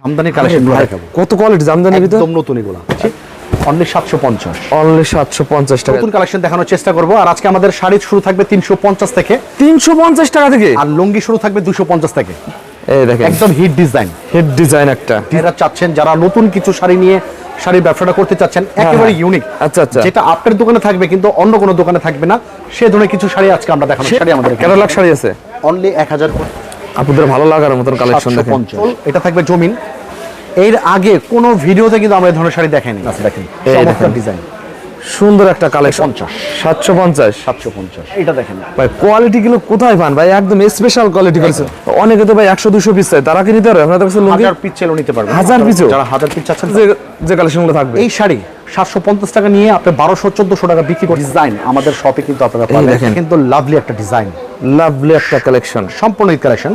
Jamdani collection কত quality jamdani ভিতর? একদম নতুন এগুলো। অনলি সাতশো পঞ্চাশ। অনলি সাতশো পঞ্চাশ টাকা। নতুন কালেকশন দেখানোর চেষ্টা করব। আর আজকে আমাদের শাড়ি শুরু থাকবে তিনশো পঞ্চাশ থেকে। তিনশো পঞ্চাশ টাকা থেকে? আর লুঙ্গি শুরু থাকবে দুশো পঞ্চাশ থেকে। এই দেখেন। একদম হিট ডিজাইন হেড ডিজাইন একটা। এরা চাচ্ছেন যারা নতুন কিছু শাড়ি নিয়ে শাড়ির ব্যবসাটা করতে চাচ্ছেন একেবারে হ্যাঁ। ইউনিক আচ্ছা, আচ্ছা। যেটা আপনার দোকানে থাকবে কিন্তু অন্য কোনো দোকানে থাকবে না। সে ধরনের কিছু শাড়ি আজকে আমরা দেখাবো শাড়ি আমাদের ক্যাটালগ শাড়ি আছে? অনলি এক হাজার আপনাদের ভালো লাগার মতন কালেকশন দেখেন। এটা থাকবে জমিন। এর আগে কোনো ভিডিওতে কিন্তু আমরা এই ধরনের শাড়ি দেখাইনি। দেখেন। ডিজাইন সুন্দর একটা কালেকশন পঞ্চাশ সাতশো পঞ্চাশ। সাতশো পঞ্চাশ। এটা দেখেন। ভাই কোয়ালিটি গুলো কোথায় পান? ভাই একদম স্পেশাল কোয়ালিটি করেছে। অনেকে তো ভাই একশো দুশো পিস চাই তারা কি নিতে পারবে? আপনাদের কাছে হাজার পিস চেলও নিতে পারবেন হাজার পিসও? যারা হাজার পিস চাচ্ছেন যে যে কালেকশনগুলো থাকবে। এই শাড়ি সাতশো পঞ্চাশ টাকা নিয়ে আপনি বারোশো চোদ্দশো টাকা বিক্রি করে ডিজাইন আমাদের শপে কিন্তু আপনারা পাবেন। কিন্তু লাভলি একটা ডিজাইন লাভলি একটা কালেকশন সম্পূর্ণ কালেকশন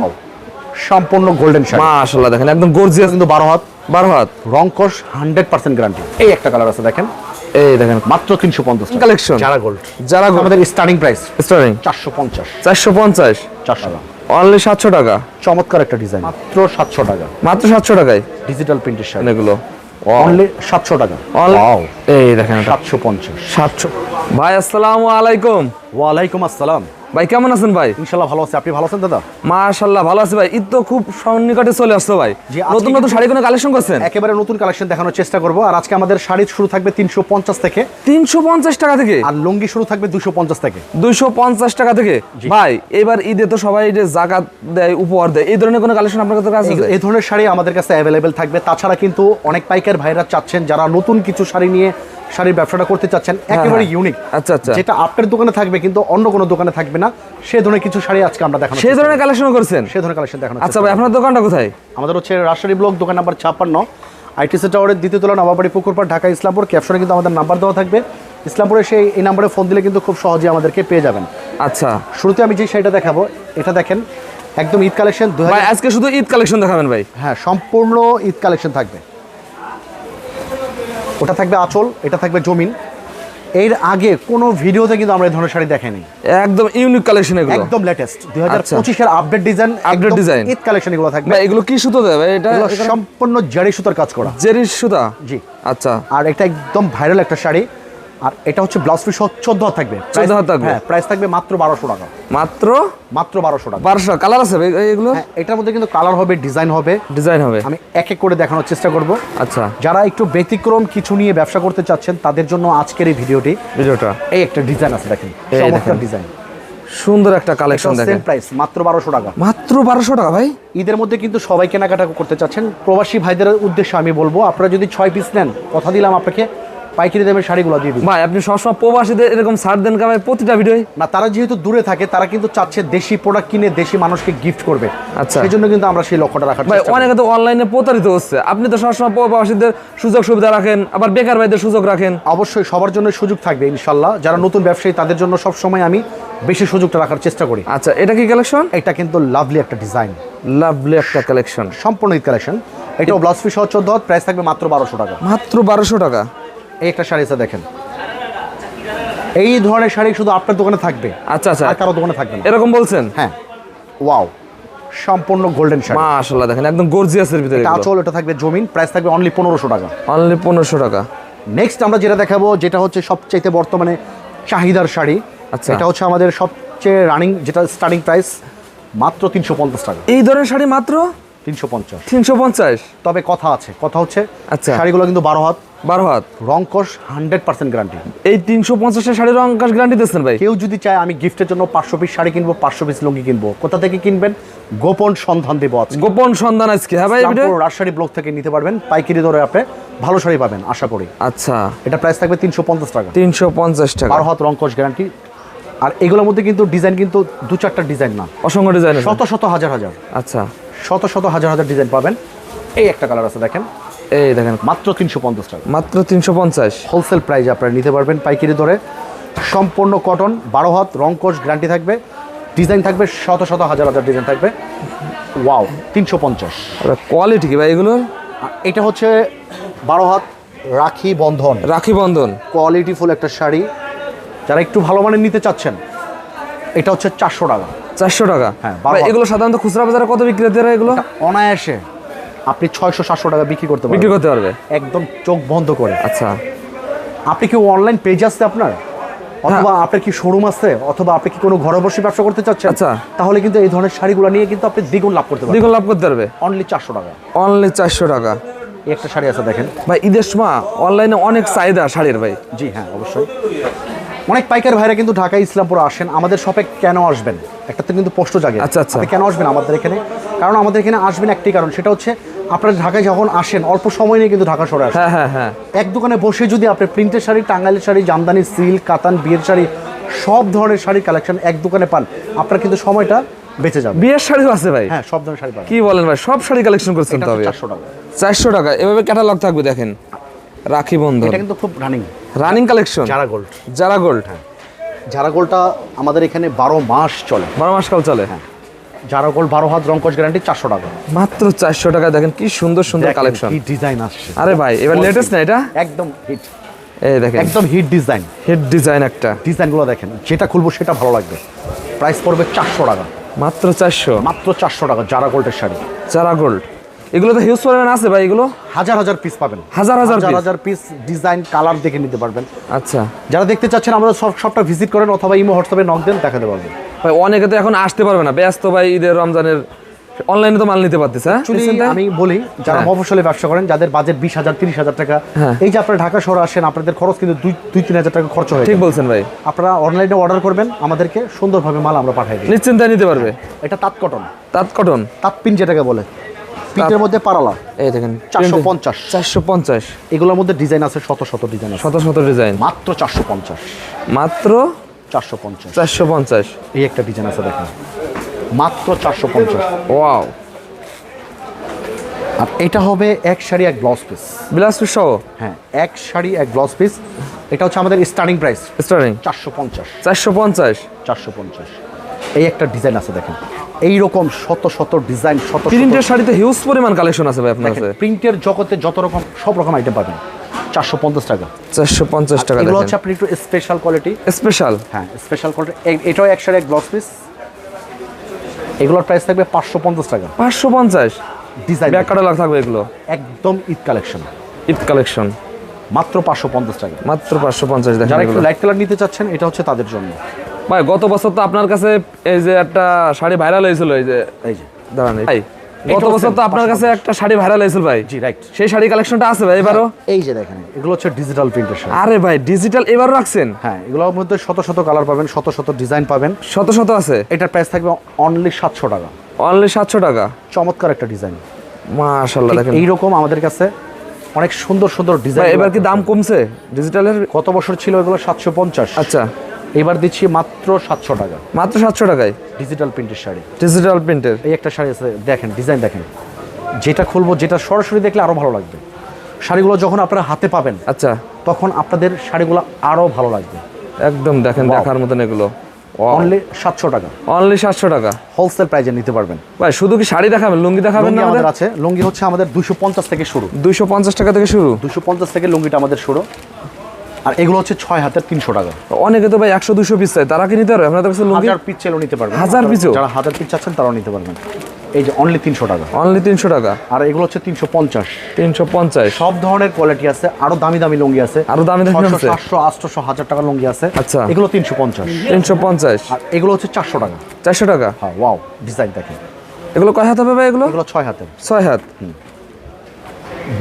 সম্পূর্ণ গোল্ডেন শাড়ি। মাশাআল্লাহ দেখেন একদম গর্জিয়াস কিন্তু বারো হাত। বারো হাত। রংকশ হান্ড্রেড পার্সেন্ট গ্যারান্টি এই একটা কালার আছে দেখেন। এই দেখেন মাত্র তিনশো পঞ্চাশ কালেকশন যারা গোল্ড যারা আমাদের স্টার্টিং প্রাইস স্টারিং চারশো পঞ্চাশ। চারশো পঞ্চাশ। চারশো টাকা। অনলি সাতশো টাকা। চমৎকার একটা ডিজাইন মাত্র সাতশো টাকা। মাত্র সাতশো টাকায়। ডিজিটাল প্রিন্টের এগুলো অনলি সাতশো টাকা। Only- এই দেখেন এটা। সাতশো পঞ্চাশ। সাতশো। ভাই আসসালামু আলাইকুম। ওয়ালাইকুম আসসালাম। ভাই কেমন আছেন ভাই? ইনশাল্লাহ ভালো আছে। আপনি ভালো আছেন দাদা? মাশাল্লাহ ভালো আছি ভাই। ঈদ তো খুব সন্নিকটে চলে আসছো ভাই। নতুন নতুন শাড়ি কোনো কালেকশন করছেন? একেবারে নতুন কালেকশন দেখানোর চেষ্টা করব। আর আজকে আমাদের শাড়ি শুরু থাকবে তিনশো পঞ্চাশ থেকে। তিনশো পঞ্চাশ টাকা থেকে? আর লুঙ্গি শুরু থাকবে দুশো পঞ্চাশ থেকে। দুইশো পঞ্চাশ টাকা থেকে? ভাই এবার ঈদে তো সবাই যে জাকাত দেয় উপহার দেয় এই ধরনের কোনো কালেকশন আপনার কাছে আছে? এই- এই ধরনের শাড়ি আমাদের কাছে অ্যাভেলেবেল থাকবে। তাছাড়া কিন্তু অনেক পাইকার ভাইরা চাচ্ছেন যারা নতুন কিছু শাড়ি নিয়ে শাড়ির ব্যবসাটা করতে চাচ্ছেন একেবারে হ্যাঁ। ইউনিক আচ্ছা, আচ্ছা। যেটা আপনার দোকানে থাকবে কিন্তু অন্য কোনো দোকানে থাকবে না। সে ধরনের কিছু শাড়ি আজকে আমরা দেখানো সেই ধরনের কালেকশন করছেন? সে ধরনের কালেকশন দেখানো আচ্ছা ভাই আপনার দোকানটা কোথায়? আমাদের হচ্ছে রাজশাহী ব্লক দোকান নাম্বার ছাপ্পান্ন। আইটিসি টাওয়ারের দ্বিতীয় তলা নবাবাড়ি পুকুরপাড় ঢাকা ইসলামপুর। ক্যাপশনে কিন্তু আমাদের নাম্বার দেওয়া থাকবে। ইসলামপুরে সেই এই নাম্বারে ফোন দিলে কিন্তু খুব সহজে আমাদেরকে পেয়ে যাবেন। আচ্ছা। শুরুতে আমি যে শাড়িটা দেখাবো এটা দেখেন একদম ঈদ কালেকশন আজকে শুধু ঈদ কালেকশন দেখাবেন ভাই। হ্যাঁ সম্পূর্ণ ঈদ কালেকশন থাকবে। ওটা থাকবে আঁচল এটা থাকবে জমিন। এর আগে কোনো ভিডিওতে কিন্তু আমরা এই ধরনের শাড়ি দেখাইনি। একদম ইউনিক কালেকশন এগুলো। একদম লেটেস্ট 2025 এর update design update design. Eid collection এগুলো থাকবে। এগুলো কি সুতো ভাই এটা সম্পূর্ণ জারি সুতার কাজ করা। জারি সুতা? জি। আচ্ছা। আর এটা একদম ভাইরাল একটা শাড়ি। আর এটা হচ্ছে ব্লাউজ পিস চোদ্দ হাত থাকবে। 14 হাত থাকবে। হ্যাঁ প্রাইস থাকবে মাত্র বারোশো টাকা। মাত্র? মাত্র বারোশো টাকা। বারোশো কালার আছে এগুলো হ্যাঁ এটার মধ্যে কিন্তু কালার হবে ডিজাইন হবে। ডিজাইন হবে। আমি এক এক করে দেখানোর চেষ্টা করব। আচ্ছা। যারা একটু ব্যতিক্রম কিছু নিয়ে ব্যবসা করতে চাচ্ছেন তাদের জন্য আজকের এই ভিডিওটি ভিডিওটা এই একটা ডিজাইন আছে দেখেন এই চমৎকার ডিজাইন সুন্দর একটা কালেকশন দেখেন। প্রাইস মাত্র বারোশো টাকা। মাত্র বারোশো টাকা ভাই? ঈদের মধ্যে কিন্তু সবাই কেনাকাটা করতে চাচ্ছেন। প্রবাসী ভাইদের উদ্দেশ্যে আমি বলব আপনারা যদি ছয় পিস নেন কথা দিলাম আপনাকে পাইকারি দামের শাড়িগুলো দিয়ে দিন ভাই আপনি সবসময় প্রবাসীদের এরকম ছাড় দেন কা প্রতিটা ভিডিও না তারা যেহেতু দূরে থাকে তারা কিন্তু চাচ্ছে দেশি প্রোডাক্ট কিনে দেশি মানুষকে গিফট করবে। আচ্ছা। সেই জন্য কিন্তু আমরা সেই লক্ষ্যটা রাখার ভাই। অনেকে তো অনলাইনে প্রতারিত হচ্ছে। আপনি তো সবসময় প্রবাসীদের সুযোগ সুবিধা রাখেন আবার বেকার ভাইদের সুযোগ রাখেন। অবশ্যই সবার জন্য সুযোগ থাকবে ইনশাল্লাহ। যারা নতুন ব্যবসায়ী তাদের জন্য সব সময় আমি বেশি সুযোগটা রাখার চেষ্টা করি। আচ্ছা এটা কি কালেকশন এটা কিন্তু লাভলি একটা ডিজাইন লাভলি একটা কালেকশন সম্পূর্ণ কালেকশন এটাও ব্লাউজ পিস সহ চোদ্দ প্রাইস থাকবে মাত্র বারোশো টাকা। মাত্র বারোশো টাকা? এই একটা শাড়ি আছে দেখেন। এই ধরনের শাড়ি শুধু আপনার দোকানে থাকবে। আচ্ছা আচ্ছা। আর কারও দোকানে থাকবে না। এরকম বলছেন? হ্যাঁ। ওয়াও। সম্পূর্ণ গোল্ডেন শাড়ি। মাশাল্লাহ দেখেন একদম গর্জিয়াসের ভিতরে এটা আঁচল এটা থাকবে জমিন প্রাইস থাকবে অনলি পনেরোশো টাকা। অনলি পনেরোশো টাকা। নেক্সট আমরা যেটা দেখাবো যেটা হচ্ছে সবচাইতে বর্তমানে চাহিদার শাড়ি। আচ্ছা। এটা হচ্ছে আমাদের সবচেয়ে রানিং যেটা স্টার্টিং প্রাইস মাত্র তিনশো পঞ্চাশ টাকা। এই ধরনের শাড়ি মাত্র? তিনশো পঞ্চাশ। তিনশো পঞ্চাশ? তবে কথা আছে কথা হচ্ছে আচ্ছা। শাড়িগুলো কিন্তু বারো হাত। বারো হাত। রংকশ হান্ড্রেড পার্সেন্ট গ্যারান্টি এই তিনশো পঞ্চাশের শাড়ি অঙ্কাশ গ্যারান্টি দিচ্ছেন ভাই। কেউ যদি চায় আমি গিফটের জন্য পাঁচশো পিস শাড়ি কিনবো পাঁচশো পিস লুঙ্গি কিনবো কোথা থেকে কিনবেন? গোপন সন্ধান দেবো গোপন সন্ধান আজকে হ্যাঁ ভাই ভিডিও ব্লক থেকে নিতে পারবেন পাইকারি দরে আপনি ভালো শাড়ি পাবেন আশা করি। আচ্ছা। এটা প্রাইস থাকবে তিনশো পঞ্চাশ টাকা। তিনশো পঞ্চাশ টাকা। বারো হাত রংকশ গ্যারান্টি আর এগুলোর মধ্যে কিন্তু ডিজাইন কিন্তু দু চারটা ডিজাইন না। অসংখ্য ডিজাইন শত শত হাজার হাজার। আচ্ছা। শত শত হাজার হাজার ডিজাইন পাবেন। এই একটা কালার আছে দেখেন। এই দেখেন মাত্র তিনশো পঞ্চাশ টাকা। মাত্র তিনশো পঞ্চাশ। হোলসেল প্রাইস আপনারা নিতে পারবেন পাইকারি দরে। সম্পূর্ণ কটন বারো হাত রংকশ গ্যারান্টি থাকবে। ডিজাইন থাকবে শত শত হাজার হাজার ডিজাইন থাকবে। ওয়াও তিনশো পঞ্চাশ। কোয়ালিটি কি ভাই এগুলোর এটা হচ্ছে বারো হাত রাখি বন্ধন। রাখি বন্ধন। কোয়ালিটিফুল একটা শাড়ি। যারা একটু ভালো মানের নিতে চাচ্ছেন এটা হচ্ছে চারশো টাকা। চারশো টাকা? হ্যাঁ। এগুলো সাধারণত খুচরা বাজারে কত বিক্রি এগুলো? অনায়াসে আপনি ছয়শো সাতশো টাকা বিক্রি করতে বিক্রি করতে পারবে? একদম চোখ বন্ধ করে। আচ্ছা। আপনি কি অনলাইন পেজ আছে আপনার? অথবা আপনার কি শোরুম আছে? অথবা আপনি কি কোনো ঘরে বসে ব্যবসা করতে চাচ্ছেন? আচ্ছা। তাহলে কিন্তু এই ধরনের শাড়িগুলো নিয়ে কিন্তু আপনি দ্বিগুণ লাভ করতে পারবেন। দ্বিগুণ লাভ করতে পারবে? অনলি চারশো টাকা। অনলি চারশো টাকা। এই একটা শাড়ি আছে দেখেন। ভাই ঈদের সময় অনলাইনে অনেক চাহিদা শাড়ির ভাই। জি হ্যাঁ অবশ্যই। অনেক পাইকার ভাইরা কিন্তু ঢাকা ইসলামপুরে আসেন। আমাদের শপে কেন আসবেন? একটা তো কিন্তু প্রশ্ন জাগে। আচ্ছা, আচ্ছা। কেন আসবেন আমাদের এখানে? কারণ আমাদের এখানে আসবেন একটি কারণ সেটা হচ্ছে আপনারা ঢাকায় যখন আসেন অল্প সময় নিয়ে কিন্তু ঢাকা সরে আসেন। হ্যাঁ হ্যাঁ হ্যাঁ। এক দোকানে বসে যদি আপনি প্রিন্টের শাড়ি টাঙ্গাইলের শাড়ি জামদানি সিল্ক কাতান বিয়ের শাড়ি সব ধরনের শাড়ির কালেকশন এক দোকানে পান আপনার কিন্তু সময়টা বেঁচে যাবে। বিয়ের শাড়িও আছে ভাই? হ্যাঁ সব ধরনের শাড়ি পাবেন। কি বলেন ভাই? সব শাড়ি কালেকশন করছেন তবে চারশো টাকা। চারশো টাকা। এভাবে ক্যাটালগ থাকবে দেখেন। রাখি বন্ধন। এটা কিন্তু খুব রানিং রানিং কালেকশন যারা গোল্ড যারা গোল্ড হ্যাঁ। যারা গোল্ডটা আমাদের এখানে বারো মাস চলে। বারো মাস কাল চলে? যারা গোল্ড বারো হাত রঙ্কশ গ্যারান্টি চারশো টাকা। মাত্র চারশো টাকা দেখেন কি সুন্দর সুন্দর কালেকশন কি ডিজাইন আসছে। আরে ভাই এবার লেটেস্ট না এটা? একদম হিট এই দেখেন। একদম হিট ডিজাইন হেড ডিজাইন একটা। ডিজাইনগুলো দেখেন যেটা খুলবো সেটা ভালো লাগবে। প্রাইস পড়বে চারশো টাকা। মাত্র চারশো? মাত্র চারশো টাকা যারা গোল্ডের শাড়ি। যারা গোল্ড এগুলো তো হিউজ পরিমাণ আছে ভাই এগুলো? হাজার হাজার পিস পাবেন। হাজার হাজার? হাজার পিস ডিজাইন কালার দেখে নিতে পারবেন। আচ্ছা। যারা দেখতে চাচ্ছেন আমাদের সব সবটা ভিজিট করেন অথবা ইমো হোয়াটসঅ্যাপে নক দেন দেখাতে পারবেন ভাই অনেকে তো এখন আসতে পারবে না। ব্যস্ত ভাই ঈদের রমজানের অনলাইনে তো মাল নিতে পারতেছে হ্যাঁ? আমি বলি যারা হ্যাঁ। মফসলে ব্যবসা করেন যাদের বাজেট বিশ হাজার তিরিশ হাজার টাকা হ্যাঁ। এই যে আপনারা ঢাকা শহরে আসেন আপনাদের খরচ কিন্তু দুই দুই তিন হাজার টাকা খরচ হয় ঠিক বলছেন ভাই। আপনারা অনলাইনে অর্ডার করবেন আমাদেরকে সুন্দরভাবে মাল আমরা পাঠাই দিই। নিশ্চিন্তায় নিতে পারবে। এটা তাঁত কটন তাঁত কটন তাঁত পিন যেটাকে বলে। মধ্যে পারালা। এই দেখেন চারশো পঞ্চাশ। চারশো পঞ্চাশ। এগুলোর মধ্যে ডিজাইন আছে শত শত ডিজাইন শত শত ডিজাইন মাত্র চারশো পঞ্চাশ। মাত্র চারশো পঞ্চাশ। চারশো পঞ্চাশ। এই একটা ডিজাইন আছে দেখেন। মাত্র চারশো পঞ্চাশ। ওয়াও। আর এটা হবে এক শাড়ি এক ব্লাউজ পিস সহ? হ্যাঁ এক শাড়ি এক ব্লাউজ পিস এটা হচ্ছে আমাদের স্টার্টিং প্রাইস স্টার্টিং চারশো পঞ্চাশ। চারশো পঞ্চাশ। চারশো পঞ্চাশ। এই একটা ডিজাইন আছে দেখেন। এই রকম শত শত ডিজাইন শত প্রিন্টের শাড়িতে হিউজ পরিমাণ কালেকশন আছে ভাই আপনার কাছে। প্রিন্টের জগতে যত রকম সব রকম আইটেম পাবেন। চারশো পঞ্চাশ টাকা। চারশো পঞ্চাশ টাকা এগুলো হচ্ছে আপনি একটু স্পেশাল কোয়ালিটি স্পেশাল হ্যাঁ স্পেশাল কোয়ালিটি এটাও এক শাড়ি এক ব্লাউজ পিস এগুলোর প্রাইস থাকবে পাঁচশো পঞ্চাশ টাকা। পাঁচশো পঞ্চাশ? ডিজাইন ব্যাক কাটালগ থাকবে এগুলো? একদম ঈদ কালেকশন ঈদ কালেকশন মাত্র পাঁচশো পঞ্চাশ টাকা। মাত্র পাঁচশো পঞ্চাশ যারা একটু লাইট কালার নিতে চাচ্ছেন এটা হচ্ছে তাদের জন্য। ভাই গত বছর তো আপনার কাছে এই যে একটা শাড়ি ভাইরাল হয়েছিল এই যে এই যে। দাঁড়ান। ভাই গত বছর তো আপনার কাছে একটা শাড়ি ভাইরাল হয়েছিল ভাই। জি রাইট সেই শাড়ি কালেকশনটা আছে ভাই এবারও? এই যে দেখেন এগুলো হচ্ছে ডিজিটাল প্রিন্টের শাড়ি আরে ভাই ডিজিটাল এবারও রাখছেন? হ্যাঁ এগুলোর মধ্যে শত শত কালার পাবেন শত শত ডিজাইন পাবেন। শত শত আছে? এটার প্রাইস থাকবে অনলি সাতশো টাকা। অনলি সাতশো টাকা? চমৎকার একটা ডিজাইন মাশাল্লাহ দেখেন। এইরকম আমাদের কাছে অনেক সুন্দর সুন্দর ডিজাইন এবার কি দাম কমছে? ডিজিটালের কত বছর ছিল এগুলো সাতশো পঞ্চাশ। আচ্ছা। এবার দিচ্ছি মাত্র সাতশো টাকা। মাত্র সাতশো টাকায়? ডিজিটাল প্রিন্টের শাড়ি। ডিজিটাল প্রিন্টের এই একটা শাড়ি আছে দেখেন ডিজাইন দেখেন। যেটা খুলবো যেটা সরাসরি দেখলে আরও ভালো লাগবে। শাড়িগুলো যখন আপনারা হাতে পাবেন আচ্ছা। তখন আপনাদের শাড়িগুলো আরও ভালো লাগবে। একদম দেখেন দেখার মতন এগুলো। অনলি সাতশো টাকা। অনলি সাতশো টাকা। হোলসেল প্রাইজে নিতে পারবেন। ভাই শুধু কি শাড়ি দেখাবেন? লুঙ্গি দেখাবেন না আমাদের আছে। লুঙ্গি হচ্ছে আমাদের দুশো পঞ্চাশ থেকে শুরু। দুইশো পঞ্চাশ টাকা থেকে শুরু। দুশো পঞ্চাশ থেকে লুঙ্গিটা আমাদের শুরু। আর এগুলো হচ্ছে ছয় হাতের তিনশো টাকা। অনেকে তো ভাই একশো দুশো পিস চাই তারা কি নিতে পারবে? আপনাদের কাছে হাজার পিস চেলেও নিতে পারবেন। হাজার পিসও? যারা হাজার পিস চাচ্ছেন তারাও নিতে পারবেন। এই যে অনলি তিনশো টাকা। অনলি তিনশো টাকা? আর এগুলো হচ্ছে তিনশো পঞ্চাশ। তিনশো পঞ্চাশ। সব ধরনের কোয়ালিটি আছে আরও দামি দামি লুঙ্গি আছে। আরও দামি দামি আছে? সাতশো আটশো হাজার টাকার লুঙ্গি আছে। আচ্ছা। এগুলো তিনশো পঞ্চাশ। তিনশো পঞ্চাশ। আর এগুলো হচ্ছে চারশো টাকা। চারশো টাকা? হ্যাঁ ওয়াও ডিজাইন দেখেন। এগুলো কয় হাত হবে ভাই এগুলো? এগুলো ছয় হাতের ছয় হাত।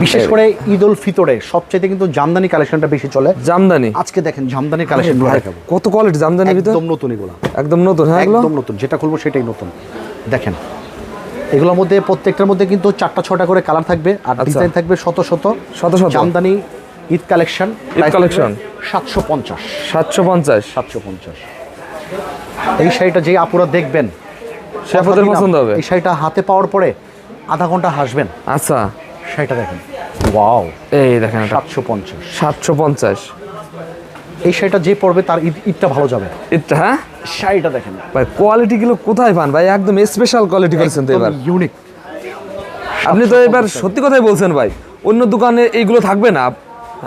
বিশেষ করে ঈদ উল ফিতরে সবচেয়ে কিন্তু জামদানি কালেকশনটা বেশি চলে। জামদানি? আজকে দেখেন জামদানি কালেকশন কত কোয়ালিটি জামদানির ভিতর? একদম নতুন এগুলো। একদম নতুন হ্যাঁ একদম নতুন যেটা খুলবো সেটাই নতুন। দেখেন এগুলোর মধ্যে প্রত্যেকটার মধ্যে কিন্তু চারটা ছটা করে কালার থাকবে আর আচ্ছা। ডিজাইন থাকবে শত শত। শত শত। Jamdani Eid collection collection। সাতশো পঞ্চাশ। সাতশো পঞ্চাশ? সাতশো পঞ্চাশ। এই শাড়িটা যে আপুরা দেখবেন সে পছন্দ হবে? এই শাড়িটা হাতে পাওয়ার পরে আধা ঘণ্টা হাসবেন। আচ্ছা। শাড়িটা দেখেন। ওয়াও। এই দেখেন সাতশো পঞ্চাশ। সাতশো পঞ্চাশ। এই শাড়িটা যে পরবে তার ঈদ ঈদটা ভালো যাবে। এটা হ্যাঁ? শাড়িটা দেখেন। ভাই কোয়ালিটি গুলো কোথায় পান? ভাই একদম স্পেশাল কোয়ালিটি করেছেন তো এবার। ইউনিক আপনি তো এবার সত্যি কথাই বলছেন ভাই অন্য দোকানে এইগুলো থাকবে না।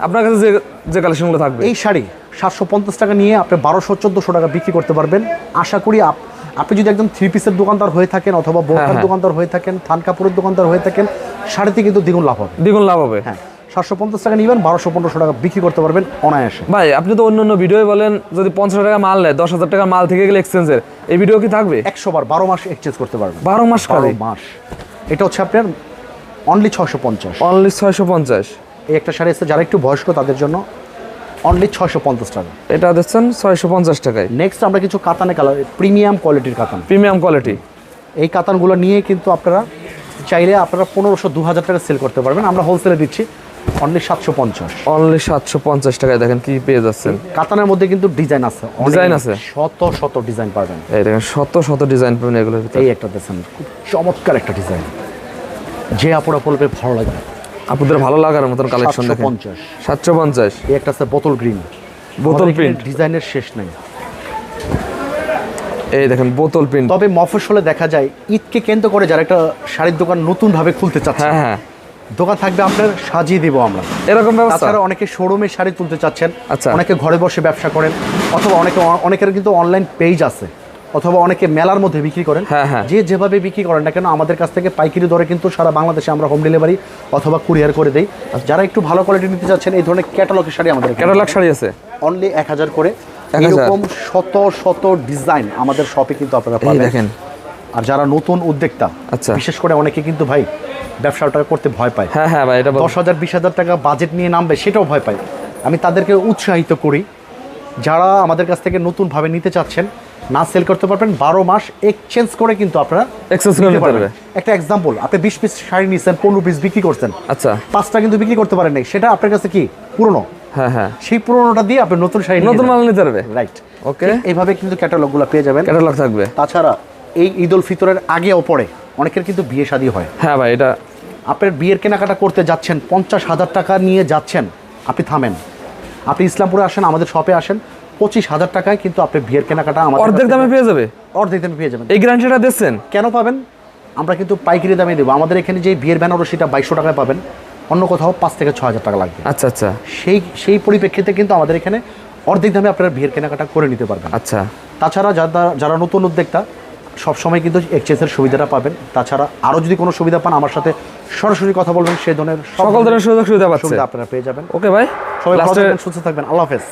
আপনার কাছে যে যে কালেকশনগুলো থাকবে। এই শাড়ি সাতশো পঞ্চাশ টাকা নিয়ে আপনি বারোশো চোদ্দোশো টাকা বিক্রি করতে পারবেন। আশা করি আপ- আপনি যদি একদম থ্রি পিসের দোকানদার হয়ে থাকেন অথবা বোরকার হ্যাঁ। দোকানদার হয়ে থাকেন থান কাপড়ের দোকানদার হয়ে থাকেন শাড়িতে কিন্তু দ্বিগুণ লাভ হবে। দ্বিগুণ লাভ হবে। হ্যাঁ সাতশো পঞ্চাশ টাকা নিবেন বারোশো পনেরোশো টাকা বিক্রি করতে পারবেন অনায়াসে। ভাই আপনি তো অন্য অন্য ভিডিও বলেন যদি পঞ্চাশ টাকা মাল নেয় দশ হাজার টাকা মাল থেকে গেলে এক্সচেঞ্জের এই ভিডিও কি থাকবে? একশো বার বারো মাস এক্সচেঞ্জ করতে পারবেন। বারো মাস বারো মাস। এটা হচ্ছে আপনার অনলি ছশো পঞ্চাশ। অনলি ছয়শো পঞ্চাশ। এই একটা শাড়ি এসে যারা একটু বয়স্ক তাদের জন্য অনলি ছশো পঞ্চাশ টাকা। এটা দেখছেন ছয়শো পঞ্চাশ টাকায়। নেক্সট আমরা কিছু কাতানে কালার প্রিমিয়াম কোয়ালিটির কাতান। প্রিমিয়াম কোয়ালিটি এই কাতানগুলো নিয়ে কিন্তু আপনারা চাইলে আপনারা পনেরোশো দু হাজার টাকা সেল করতে পারবেন। আমরা হোলসেলে দিচ্ছি অনলি সাতশো পঞ্চাশ। অনলি সাতশো পঞ্চাশ টাকায় দেখেন কি পেয়ে যাচ্ছেন। কাতানের মধ্যে কিন্তু ডিজাইন আছে। Design আছে? শত শত ডিজাইন পাবেন। এই দেখেন শত শত ডিজাইন পাবেন এগুলোর এই একটা দেখছেন খুব চমৎকার একটা ডিজাইন যে আপুরা বলবে ভালো লাগবে। আপনাদের ভালো লাগার মতন কালেকশন দেখেন। পঞ্চাশ। সাতশো পঞ্চাশ। এই একটা আছে বোতল গ্রিন। বোতল প্রিন্ট ডিজাইনের শেষ নেই। এই দেখেন বোতল প্রিন্ট তবে মফস্বলে দেখা যায় ঈদকে কেন্দ্র করে যারা একটা শাড়ির দোকান নতুন ভাবে খুলতে চাচ্ছে হ্যাঁ হ্যাঁ। দোকান থাকবে আপনার সাজিয়ে দিব আমরা। এরকম ব্যবস্থা? তাছাড়া অনেকে শোরুমে শাড়ি তুলতে চাচ্ছেন আচ্ছা। অনেকে ঘরে বসে ব্যবসা করেন অথবা অনেকে অনেকের কিন্তু অনলাইন পেজ আছে। অথবা অনেকে মেলার মধ্যে বিক্রি করেন। হ্যাঁ, হ্যাঁ। যে যেভাবে বিক্রি করেন না কেন আমাদের কাছ থেকে পাইকারি দরে কিন্তু সারা বাংলাদেশে আমরা হোম ডেলিভারি অথবা কুরিয়ার করে দেই। যারা একটু ভালো কোয়ালিটি নিতে চাচ্ছেন এই ধরনের ক্যাটালগের শাড়ি আমাদের ক্যাটালগ শাড়ি আছে? অনলি এক হাজার করে। এরকম শত শত ডিজাইন আমাদের শপে কিন্তু আপনারা পাবেন। দেখেন। আর যারা নতুন উদ্যোক্তা আচ্ছা। বিশেষ করে অনেকে কিন্তু ভাই ব্যবসাটা করতে ভয় পায়। হ্যাঁ হ্যাঁ ভাই এটা দশ হাজার বিশ হাজার টাকা বাজেট নিয়ে নামবে সেটাও ভয় পায়। আমি তাদেরকে উৎসাহিত করি। যারা আমাদের কাছ থেকে নতুনভাবে নিতে চাচ্ছেন না সেল করতে পারবেন বারো মাস এক্সচেঞ্জ করে কিন্তু আপনারা Exchange করে নিতে নিতে পারবেন। একটা এক্সাম্পল আপনি বিশ পিস শাড়ি নিয়েছেন পনেরো পিস বিক্রি করছেন। আচ্ছা। পাঁচটা কিন্তু বিক্রি করতে পারেন নাই সেটা আপনার কাছে কি? পুরনো? হ্যাঁ হ্যাঁ। সেই পুরনোটা দিয়ে আপনি নতুন শাড়ি নতুন মাল নিতে পারবে। রাইট ওকে এইভাবে কিন্তু ক্যাটালগুলো পেয়ে যাবেন। ক্যাটালগ থাকবে। তাছাড়া এই ঈদ উল ফিতরের আগে ও পরে অনেকের কিন্তু বিয়ে শাদী হয়। হ্যাঁ ভাই এটা আপনার বিয়ের কেনাকাটা করতে যাচ্ছেন পঞ্চাশ হাজার টাকা নিয়ে যাচ্ছেন আপনি থামেন। আপনি ইসলামপুরে আসেন আমাদের শপে আসেন পঁচিশ হাজার টাকায় কিন্তু আপনি বিয়ের কেনাকাটা আমাদের অর্ধেক দামে পেয়ে যাবে? অর্ধেক দামে পেয়ে যাবেন। এই গ্যারান্টিটা দিচ্ছেন? কেন পাবেন? আমরা কিন্তু পাইকারি দামে দেবো। আমাদের এখানে যে বিয়ের বেনারসিটা বাইশশো টাকায় পাবেন। অন্য কোথাও পাঁচ থেকে ছ হাজার টাকা লাগবে। আচ্ছা আচ্ছা। সেই সেই পরিপ্রেক্ষিতে কিন্তু আমাদের এখানে অর্ধেক দামে আপনারা বিয়ের কেনাকাটা করে নিতে পারবেন। আচ্ছা। তাছাড়া যারা যারা নতুন উদ্যোক্তা সবসময় কিন্তু এক্সচেঞ্জের সুবিধাটা পাবেন। তাছাড়া আরও যদি কোনো সুবিধা পান আমার সাথে সরাসরি কথা বলবেন সেই ধরনের সকল ধরনের সুযোগ সুবিধা আপনারা পেয়ে যাবেন। ওকে ভাই। সবাই সুস্থ থাকবেন। আল্লাহ হাফেজ।